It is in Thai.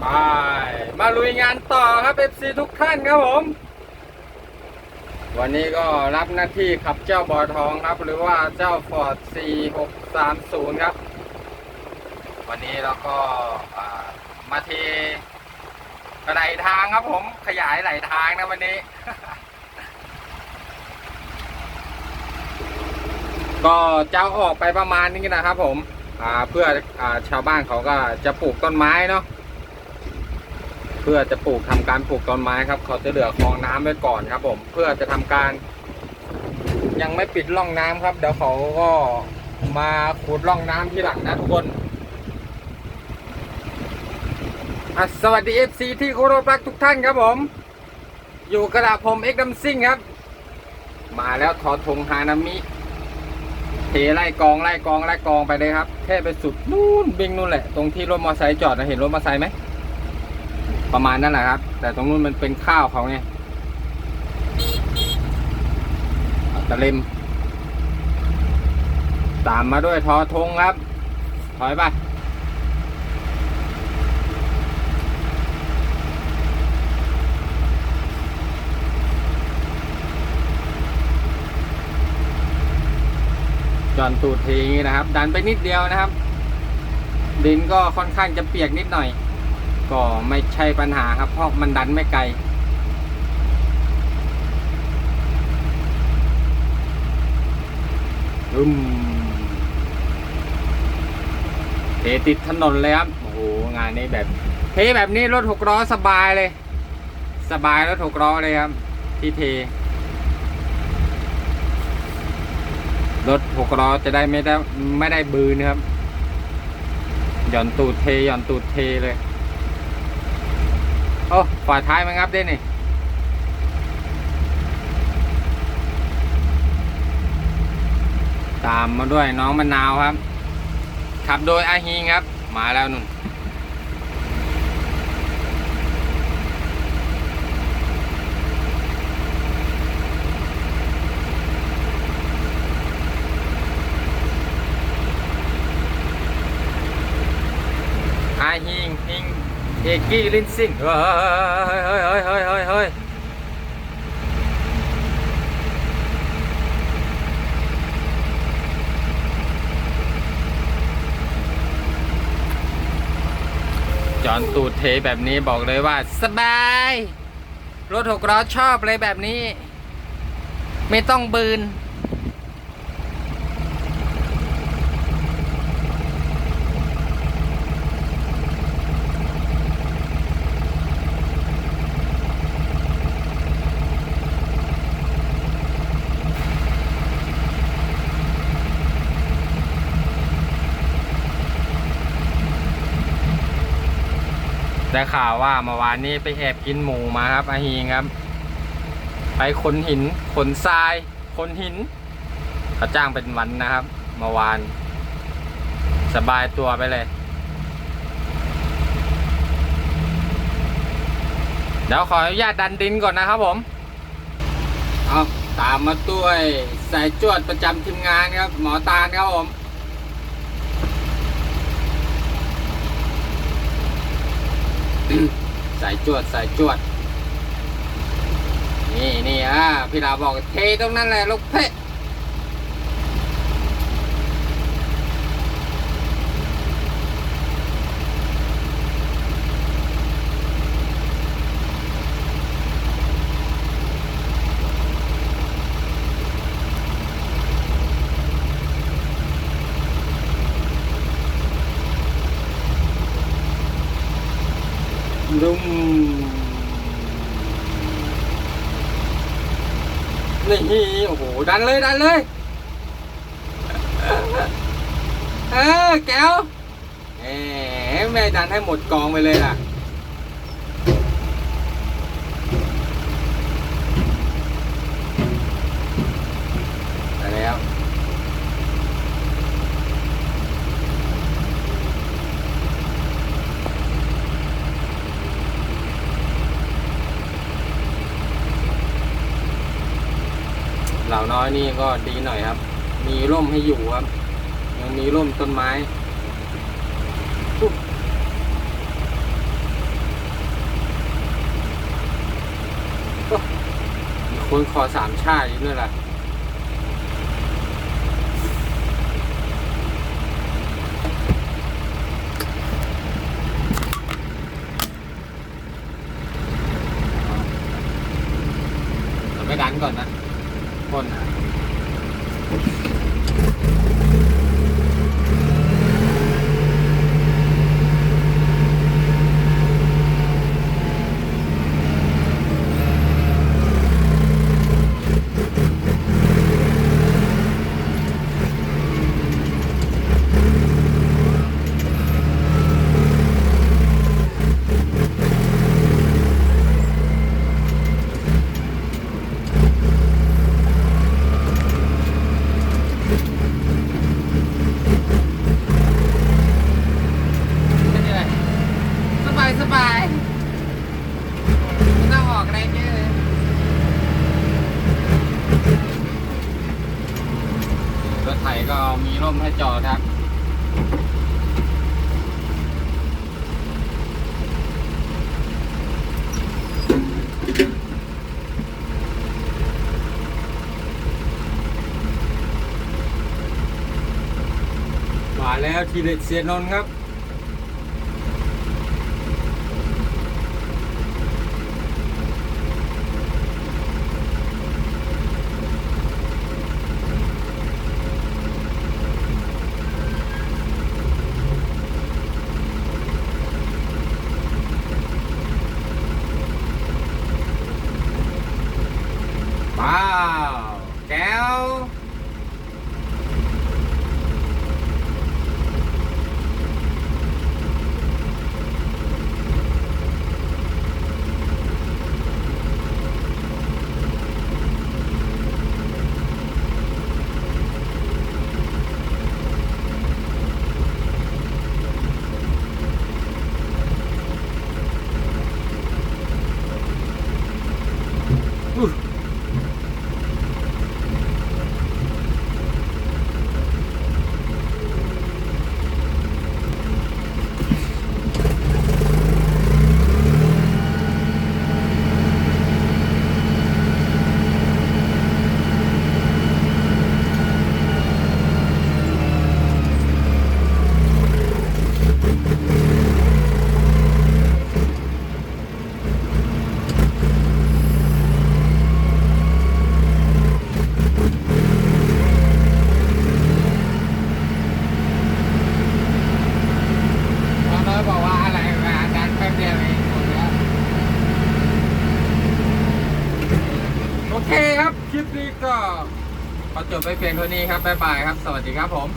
ไปมาลุยงานต่อครับ FC ทุกท่านครับผม วันนี้ก็รับหน้าที่ขับเจ้าบอทองครับ หรือว่าเจ้า Ford 4630 ครับ วันนี้เราก็มาเทกระไดทางครับผมขยายไหลทางนะวันนี้ ก็จะอาออกไปประมาณนี้นะครับผมเพื่ออชาวบ้านเขาก็จะปลูกต้นไม้เนาะ พื่อจะปลูกทำการปลูกต้นไม้ครับ เขาจะเหลือคลองน้ำไว้ก่อนครับ ผมเพื่อจะทำการ ยังไม่ปิดร่องน้ำครับ เดี๋ยวเขาก็มาขุดร่องน้ำที่หลังนะทุกคนสวัสดี FC ที่เคารพรักทุกท่านครับผม อยู่กระดาผมเอ็กดัมซิ่งครับ มาแล้วทอทงฮานามิเทไล่กองไล่กองไล่กองไปเลยครับแค่ไปสุดนู่นบิงนู่นแหละ ตรงที่รถมอเตอร์ไซค์จอดนะเห็นรถมอเตอร์ไซค์ไหม ประมาณนั้นแหละครับ แต่ตรงนู้นมันเป็นข้าวเขาไงตะเลมตามมาด้วยทอทงครับ ถอยไปจอนตูดทีอย่างนี้นะครับ ดันไปนิดเดียวนะครับ ดินก็ค่อนข้างจะเปียกนิดหน่อย ก็ไม่ใช่ปัญหาครับ เพราะมันดันไม่ไกล อืมเทติดถนนเลยครับ โอ้โห งานนี้แบบเทแบบนี้รถหกล้อสบายเลย สบายรถหกล้อเลยครับ ที่เทรถหกล้อจะได้ไม่ได้ไม่ได้บืนนะครับ หย่อนตูดเทหย่อนตูดเทเลย โอ้ฝาท้ายมันงับได้นี่ตามมาด้วยน้องมะนาวครับ ขับโดยอาฮีครับ มาแล้วนุ่น อาฮิงฮิงเอ กกี้ลินซิงเฮ้ยเฮ้ยเฮ้ยเฮ้ยเฮ้ยเฮ้ยจอนตูดเทแบบนี้บอกเลยว่า สบาย รถหกล้อชอบเลยแบบนี้ ไม่ต้องบืน ได้ข่าวว่าเมื่อวานนี้ไปแอบกินหมูมาครับอาฮีครับ ไปขนหินขนทรายขนหินเขาจ้างเป็นวันนะครับเมื่อวาน สบายตัวไปเลยเดี๋ยวขออนุญาตดันดินก่อนนะครับผม เอาตามมาด้วยสายจวดประจำทีมงานครับ หมอตาลครับผม สายจวดสายจวด นี่นี่อะพี่ดาวบอกเทตรงนั้นแหละลูกเพะดุม นี่โอ้โหดันเลยดันเลยเออแก้วแหมแม่ดันให้หมดกองไปเลยล่ะ เหล่าน้อยนี่ก็ดีหน่อยครับ มีร่มให้อยู่ครับ ยังมีร่มต้นไม้มีคนคอสามชาติด้วยล่ะ รถไถก็มีร่มให้จอดครับมาแล้วทีเด็ดเสียนนครับ ว้าว แก้ว อุ๊ยพอน้อยบอกว่าอะไรมาดันแป๊บเดียวเองหมดแล้วโอ เคครับ คลิปนี้ก็ขอจบไปเพียงเท่านี้ครับ บ๊ายบายครับ สวัสดีครับผม